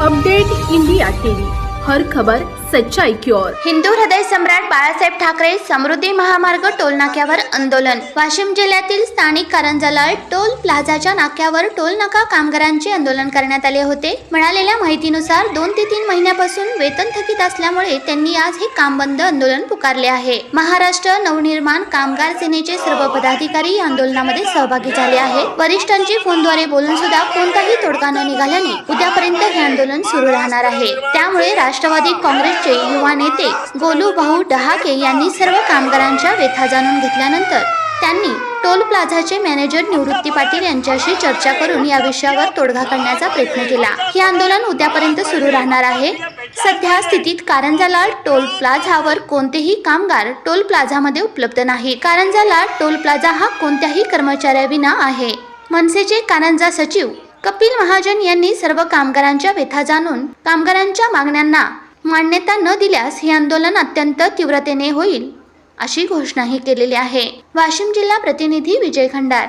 Update India TV. हर खबर सच्चाई की ओर। हिंदू हृदय सम्राट बाळासाहेब ठाकरे समृद्धी महामार्ग टोल नाक्यावर आंदोलन। वाशिम जिल्ह्यातील स्थानिक कारंजालाल टोल प्लाझाच्या नाक्यावर टोल नाका कामगारांचे आंदोलन करण्यात आले होते. मिळालेल्या माहितीनुसार दोन ते तीन महिन्यापासून वेतन थकीत असल्यामुळे त्यांनी आज हे काम बंद आंदोलन पुकारले आहे. महाराष्ट्र नवनिर्माण कामगार सेनेचे सर्व पदाधिकारी या आंदोलनामध्ये सहभागी झाले आहेत. वरिष्ठांची फोनद्वारे बोलून सुद्धा कोणताही तोडगा न निघाल्याने उद्यापर्यंत हे आंदोलन सुरू राहणार आहे. त्यामुळे राष्ट्रवादी काँग्रेस काँग्रेसचे युवा नेते गोलू भाऊ डहाके यांनी सर्व कामगारांच्या व्यथा जाणून घेतल्यानंतर त्यांनी टोल प्लाझाचे मॅनेजर निवृत्ती पाटील यांच्याशी चर्चा करून या विषयावर तोडगा काढण्याचा प्रयत्न केला. हे आंदोलन उद्यापर्यंत सुरू राहणार आहे. सध्या स्थितीत कारंजालाल टोल प्लाझावर कोणतेही कामगार टोल प्लाझामध्ये उपलब्ध नाही. कारंजालाल टोल प्लाझा हा कोणत्याही कर्मचाऱ्याविना आहे. मनसेचे कारंजा सचिव कपिल महाजन यांनी सर्व कामगारांच्या व्यथा जाणून कामगारांच्या मागण्यांना मान्यता न दिल्यास हे आंदोलन अत्यंत तीव्रतेने होईल अशी घोषणाही केलेली आहे. वाशिम जिल्हा प्रतिनिधी विजय खंडार.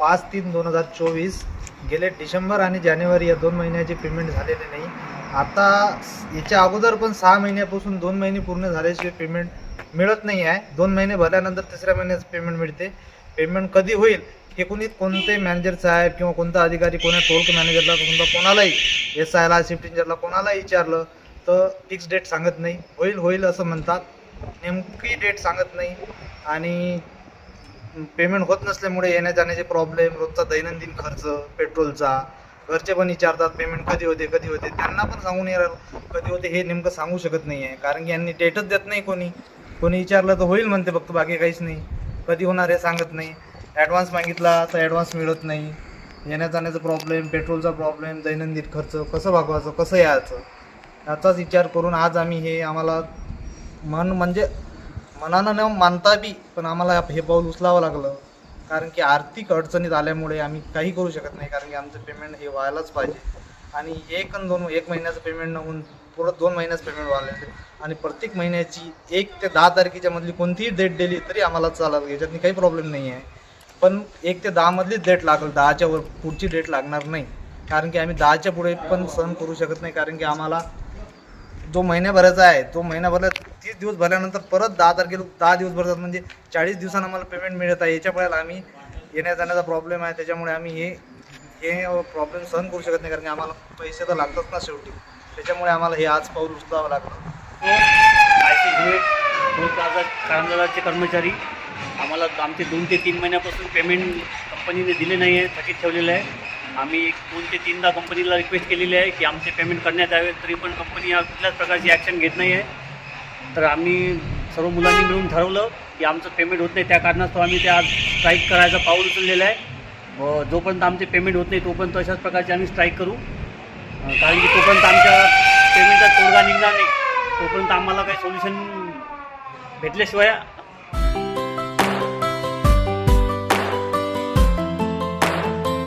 पाच तीन दोन हजार चोवीस गेले डिसेंबर आणि जानेवारी या दोन महिन्याचे पेमेंट झालेले नाही. आता याच्या अगोदर पण सहा महिन्यापासून दोन महिने पूर्ण झाल्याशिवाय पेमेंट मिळत नाही आहे. दोन महिने भरल्यानंतर तिसऱ्या महिन्याचं पेमेंट मिळते. पेमेंट कधी होईल एकूणित कोणते मॅनेजर साहेब किंवा कोणता अधिकारी कोणा टोल्क मॅनेजरला समजा कोणालाही एस आयला शिफ्ट इंजरला कोणालाही विचारलं तर फिक्स डेट सांगत नाही. होईल होईल असं म्हणतात. नेमकी डेट सांगत नाही. आणि पेमेंट होत नसल्यामुळे येण्या जाण्याचे प्रॉब्लेम रोजचा दैनंदिन खर्च पेट्रोलचा घरचे पण विचारतात पेमेंट कधी होते कधी होते त्यांना पण सांगून येणार कधी होते हे नेमकं सांगू शकत नाही आहे कारण की यांनी डेटच देत नाही कोणी. कोणी विचारलं तर होईल म्हणते फक्त बाकी काहीच नाही. कधी होणार हे सांगत नाही. ॲडव्हान्स मागितला तर ॲडव्हान्स मिळत नाही. येण्या जाण्याचा प्रॉब्लेम पेट्रोलचा प्रॉब्लेम दैनंदिन खर्च कसं भागवायचं कसं यायचं? याचाच विचार करून आज आम्ही हे आम्हाला मन म्हणजे मनानं न मानता बी पण आम्हाला हे पाऊल उचलावं लागलं. कारण की आर्थिक अडचणीत आल्यामुळे आम्ही काही करू शकत नाही कारण की आमचं पेमेंट हे व्हायलाच पाहिजे. आणि एक आणि दोन एक महिन्याचं पेमेंट न होऊन पुढं दोन महिन्याचं पेमेंट व्हायला आणि प्रत्येक महिन्याची एक ते दहा तारखेच्या मधली कोणतीही डेट दिली तरी आम्हाला चालत याच्यातनी काही प्रॉब्लेम नाही आहे पण एक ते दहामधलीच डेट लागेल. दहाच्या वर पुढची डेट लागणार नाही. कारण की आम्ही दहाच्या पुढे पण सहन करू शकत नाही. कारण की आम्हाला जो महिन्याभराचा आहे तो महिन्याभराला तीस दिवस भरल्यानंतर परत दहा तारखेला दहा दिवस भरतात. म्हणजे चाळीस दिवसांना आम्हाला पेमेंट मिळत आहे. याच्यामुळे आम्ही येण्या जाण्याचा प्रॉब्लेम आहे. त्याच्यामुळे आम्ही हे हे प्रॉब्लेम सहन करू शकत नाही. कारण की आम्हाला पैसे तर लागतात ना शेवटी. त्याच्यामुळे आम्हाला हे आज पाऊल उचलावं लागलं. आय सी कर्मचारी आम्हाला आमचे दोन ते तीन महिन्यापासून पेमेंट कंपनीने दिले नाही आहे थकीत ठेवलेलं आहे. आम्ही एक दोन ते तीनदा कंपनीला रिक्वेस्ट केलेली आहे की आमचे पेमेंट करण्यात यावे तरी पण कंपनी या कुठल्याच प्रकारची ॲक्शन घेत नाही आहे तर आम्ही सर्व मुलांनी मिळून ठरवलं की आमचं पेमेंट होत नाही त्या कारणास्तव आम्ही ते आज स्ट्राईक करायचं पाऊल उचललेलं आहे. व जोपर्यंत आमचे पेमेंट होत नाही तोपर्यंत तशाच प्रकारचे आम्ही स्ट्राईक करू. कारण की तोपर्यंत आमच्या पेमेंटचा तोडगा निघणार नाही. तोपर्यंत आम्हाला काही सोल्युशन भेटल्याशिवाय